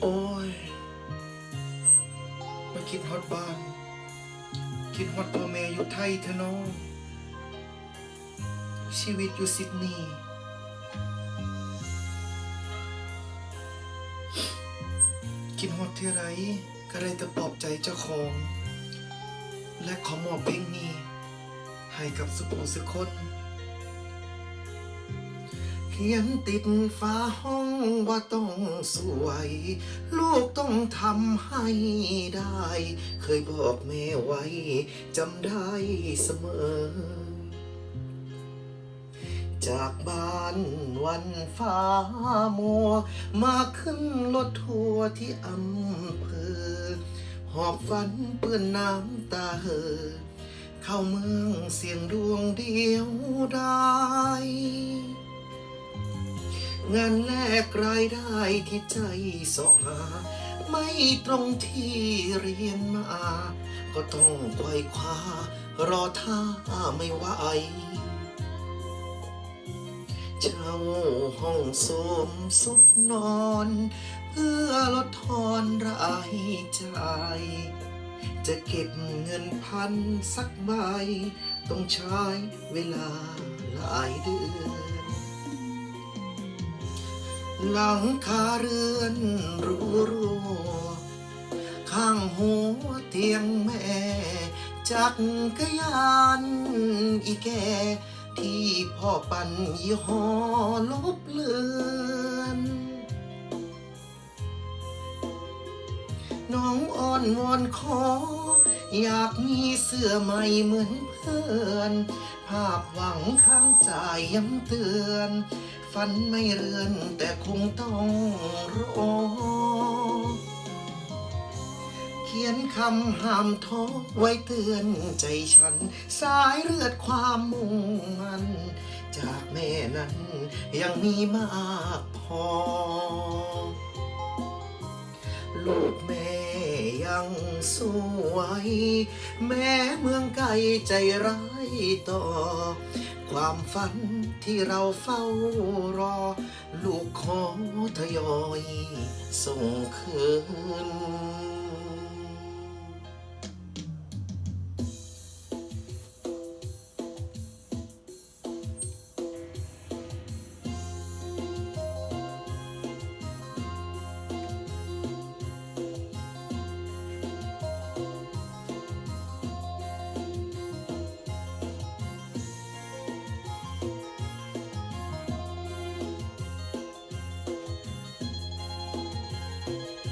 โอ้ย มาคิดฮอดบ้าน คิดฮอดพ่อแม่อยู่ไทยเถอะน้อง ชีวิตอยู่ซิดนีย์คิดฮอดเท่าไรก็ได้แต่ปลอบใจเจ้าของ และขอมอบเพลงนี้ ให้กับสุภูสุคน ขียนติดฟ้าห้องว่าต้องสวย ลูกต้องทำให้ได้ เคยบอกแม่ไว้จำได้เสมอ จากบ้านวันฟ้ามัว มาขึ้นรถทัวร์ที่อำเภอ หอบฝันเปื้อนน้ำตาเหอ เข้าเมืองเสียงดวงเดียวได้ งานแลกรายได้ที่ใจสอหา ไม่ตรงที่เรียนมา ก็ต้องไขว่คว้า รอท่าไม่ไหวเช่าห้องสมสุขนอน เพื่อลดทอนรายจ่ายจะเก็บเงินพันสักใบ ต้องใช้เวลาหลายเดือน หลังคาเรือนรูรัวข้างหัวเตียงแม่ จักกรยานอีแก ที่พ่อปั่นยี่ห้อลบ อ้อนวอนขอ อยากมีเสื้อใหม่เหมือนเพื่อน ภาพหวังข้างใจย้ำเตือน ฝันไม่เรือนแต่คงต้องรอ เขียนคำห้ามท้อไว้เตือนใจฉัน สายเลือดความมุ่งมันจากแม่นั้นยังมีมากพอ ลูกแม่ ยังสวย แม้เมืองไกลใจร้ายต่อ ความฝันที่เราเฝ้ารอ ลูกขอทยอยส่งคืน